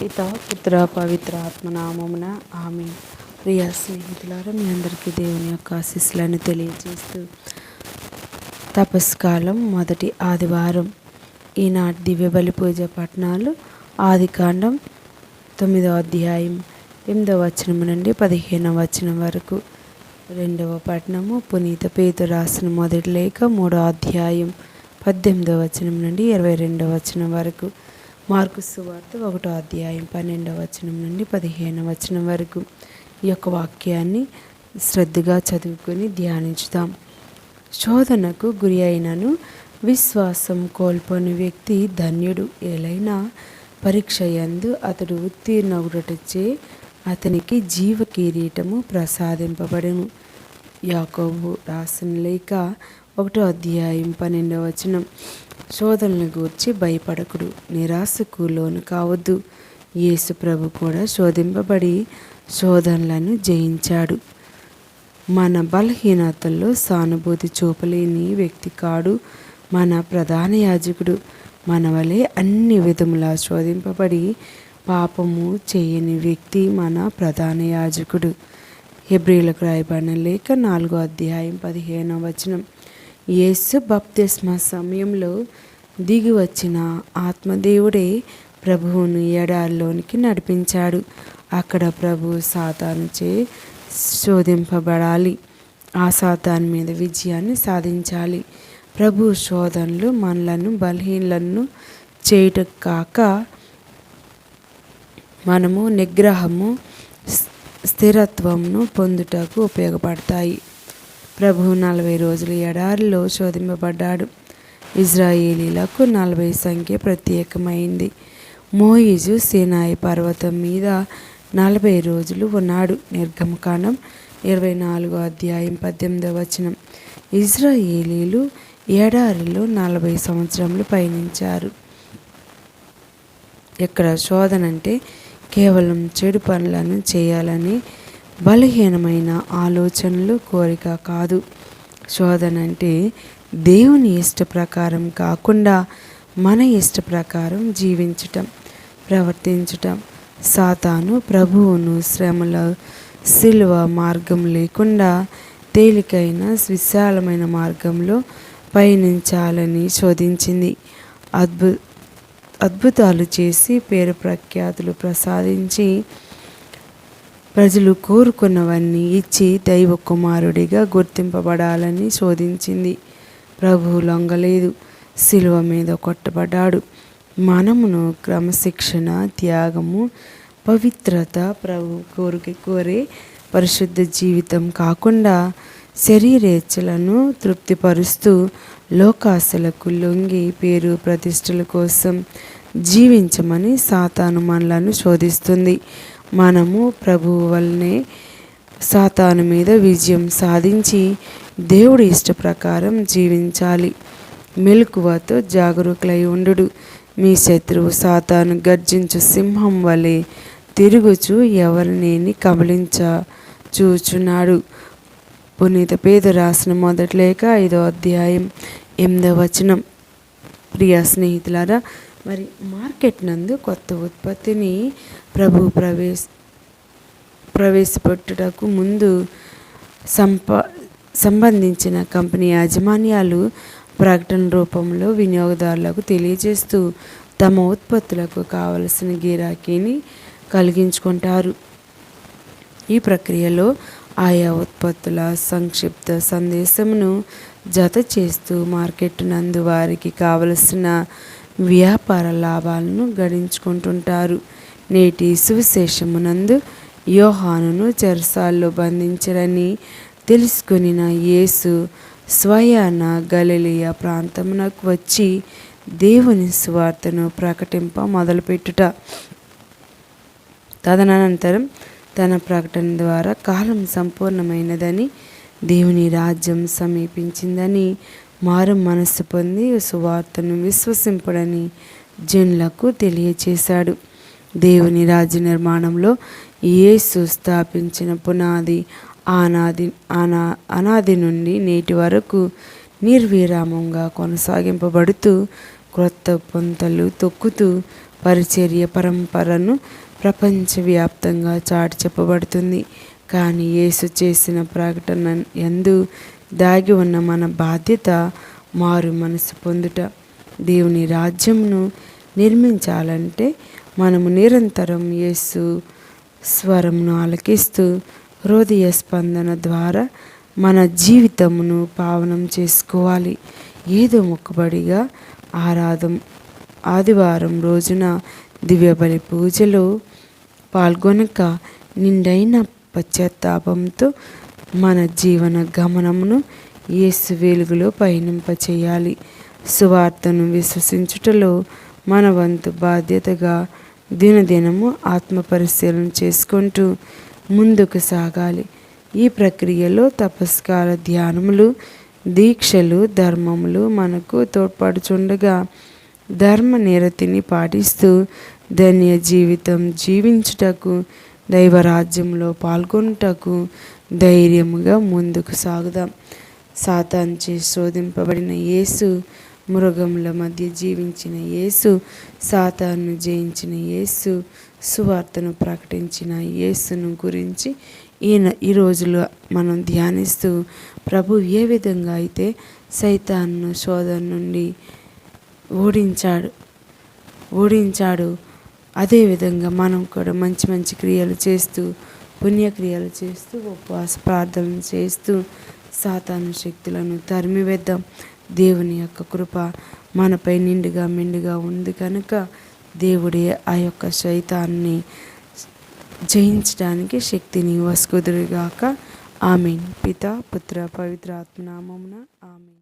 పిత పుత్ర పవిత్ర ఆత్మనామమున ఆమె ప్రియ స్నేహితులారా మీ అందరికీ దేవుని యొక్క ఆశీస్సులను తెలియజేస్తూ తపస్కాలం మొదటి ఆదివారం. ఈనాటి దివ్య బలి పూజ పట్టణాలు ఆదికాండం తొమ్మిదవ అధ్యాయం ఎనిమిదవ వచనం నుండి పదిహేనవ వచనం వరకు. రెండవ పట్టణము పునీత పేతు రాసిన మొదటి లేఖ మూడో అధ్యాయం పద్దెనిమిదవ వచనం నుండి ఇరవై రెండవ వచనం వరకు. మార్కు సువార్త ఒకటో అధ్యాయం పన్నెండవ వచనం నుండి పదిహేనవ వచనం వరకు. ఈ యొక్క వాక్యాన్ని శ్రద్ధగా చదువుకొని ధ్యానించుదాం. శోధనకు గురి అయినను విశ్వాసం కోల్పోని వ్యక్తి ధన్యుడు. ఏలైనా పరీక్ష యందు అతడు ఉత్తీర్ణగుటచే అతనికి జీవ కిరీటము ప్రసాదింపబడెను. యాకోబు రాసిన లేక ఒకటో అధ్యాయం పన్నెండవ వచనం. శోధనల గూర్చి భయపడకుడు నిరాశకు లోను కావద్దు. యేసు ప్రభు కూడా శోధింపబడి శోధనలను జయించాడు. మన బలహీనతల్లో సానుభూతి చూపలేని వ్యక్తి కాడు మన ప్రధాన యాజకుడు. మన వలె అన్ని విధములా శోధింపబడి పాపము చేయని వ్యక్తి మన ప్రధాన యాజకుడు. హెబ్రిలకు రాయబడిన లేఖ నాలుగో అధ్యాయం పదిహేనవ వచనం. యేసు బప్తిస్మ సమయంలో దిగి వచ్చిన ఆత్మదేవుడే ప్రభువును ఎడారిలోనికి నడిపించాడు. అక్కడ ప్రభు సాతానుచే శోధింపబడాలి. ఆ సాతాన్ మీద విజయాన్ని సాధించాలి. ప్రభు శోధనలు మనలను బలహీనలను చేయుట కాక మనము నిగ్రహము స్థిరత్వమును పొందుటకు ఉపయోగపడతాయి. ప్రభు నలభై రోజులు ఎడారిలో శోధింపబడ్డాడు. ఇజ్రాయేలీలకు నలభై సంఖ్య ప్రత్యేకమైంది. మోయిజు సినాయి పర్వతం మీద నలభై రోజులు ఉన్నాడు. నిర్గమకాండం ఇరవై నాలుగో అధ్యాయం పద్దెనిమిదవ వచనం. ఇజ్రాయేలీలు ఎడారిలో నలభై సంవత్సరములు పయనించారు. ఇక్కడ శోధన అంటే కేవలం చెడు పనులను చేయాలని బలహీనమైన ఆలోచనలు కోరిక కాదు. శోధన అంటే దేవుని ఇష్ట ప్రకారం కాకుండా మన ఇష్ట ప్రకారం జీవించటం ప్రవర్తించటం. సాతాను ప్రభువును శ్రమల సిలువ మార్గం లేకుండా తేలికైన విశాలమైన మార్గంలో పయనించాలని శోధించింది. అద్భు అద్భుతాలు చేసి పేరు ప్రఖ్యాతులు ప్రసాదించి ప్రజలు కోరుకున్నవన్నీ ఇచ్చి దైవ కుమారుడిగా గుర్తింపబడాలని శోధించింది. ప్రభు లొంగలేదు శిలువ మీద కొట్టబడ్డాడు. మనమును క్రమశిక్షణ త్యాగము పవిత్రత ప్రభు కోరిక కోరే పరిశుద్ధ జీవితం కాకుండా శరీరేచ్ఛలను తృప్తిపరుస్తూ లోకాశలకు లొంగి పేరు ప్రతిష్టల కోసం జీవించమని సాతాను మనలను శోధిస్తుంది. మనము ప్రభువు వల్లనే సాతాను మీద విజయం సాధించి దేవుడి ఇష్ట ప్రకారం జీవించాలి. మెలకువతో జాగరూకులై ఉండు మీ శత్రువు సాతాను గర్జించు సింహం వలె తిరుగుచు ఎవరినేని కబలించ చూచున్నాడు. పునీత పేద రాసిన మొదటి లేక ఐదో అధ్యాయం ఎనిమిదవ వచనం. ప్రియ స్నేహితులారా మరి మార్కెట్ నందు కొత్త ఉత్పత్తిని ప్రభు ప్రవేశ ప్రవేశపెట్టుటకు ముందు సంప సంబంధించిన కంపెనీ యాజమాన్యాలు ప్రకటన రూపంలో వినియోగదారులకు తెలియజేస్తూ తమ ఉత్పత్తులకు కావలసిన గిరాకీని కలిగించుకుంటారు. ఈ ప్రక్రియలో ఆయా ఉత్పత్తుల సంక్షిప్త సందేశమును జత చేస్తూ మార్కెట్ నందు వారికి కావలసిన వ్యాపార లాభాలను గడించుకుంటుంటారు. నేటి సువిశేషమునందు యోహానును చెరసాల్లో బంధించరని తెలుసుకునిన యేసు స్వయాన గలిలియ ప్రాంతమునకు వచ్చి దేవుని స్వార్థను ప్రకటింప మొదలుపెట్టుట. తదనంతరం తన ప్రకటన ద్వారా కాలం సంపూర్ణమైనదని దేవుని రాజ్యం సమీపించిందని మారు మనస్సు పొంది సువార్తను విశ్వసింపడని జనులకు తెలియచేశాడు. దేవుని రాజ్య నిర్మాణంలో యేసు స్థాపించిన పునాది ఆనాది అనా అనాది నుండి నేటి వరకు నిర్విరామంగా కొనసాగింపబడుతూ క్రొత్త పొంతలు తొక్కుతూ పరిచర్య పరంపరను ప్రపంచవ్యాప్తంగా చాటి చెప్పబడుతుంది కానీ యేసు చేసిన ప్రకటన ఎందు దాగి ఉన్న మన బాధ్యత మారు మనసు పొందుట. దేవుని రాజ్యంను నిర్మించాలంటే మనము నిరంతరం యేసు స్వరమును ఆలకిస్తూ హృదయ స్పందన ద్వారా మన జీవితమును పావనం చేసుకోవాలి. ఏదో మొక్కుబడిగా ఆరాధం ఆదివారం రోజున దివ్యబలి పూజలో పాల్గొనక నిండైన పశ్చాత్తాపంతో మన జీవన గమనమును యేసు వెలుగులో పయనింపచేయాలి. సువార్తను విశ్వసించుటలో మన వంతు బాధ్యతగా దినదినము ఆత్మ పరిశీలన చేసుకుంటూ ముందుకు సాగాలి. ఈ ప్రక్రియలో తపస్కాల ధ్యానములు దీక్షలు ధర్మములు మనకు తోడ్పడుచుండగా ధర్మ నిరతిని పాటిస్తూ ధన్య జీవితం జీవించుటకు దైవరాజ్యంలో పాల్గొనుటకు ధైర్యముగా ముందుకు సాగుదాం. సాతాంచే శోధింపబడిన యేసు మృగముల మధ్య జీవించిన యేసు సాతాను జయించిన యేసు సువార్తను ప్రకటించిన యేసును గురించి ఈయన ఈ రోజులో మనం ధ్యానిస్తూ ప్రభు ఏ విధంగా అయితే సైతాన్ను శోధన నుండి ఓడించాడు ఓడించాడు అదేవిధంగా మనం కూడా మంచి మంచి క్రియలు చేస్తూ పుణ్యక్రియలు చేస్తూ ఉపవాస ప్రార్థనలు చేస్తూ సాతాను శక్తులను తరిమివేద్దాం దేవుని యొక్క కృప మనపై నిండుగా మెండుగా ఉంది కనుక దేవుడే ఆ యొక్క శైతాన్ని జయించడానికి శక్తిని వసుకుదురుగాక. ఆమెన్. పిత పుత్ర పవిత్ర ఆత్మనామమున ఆమె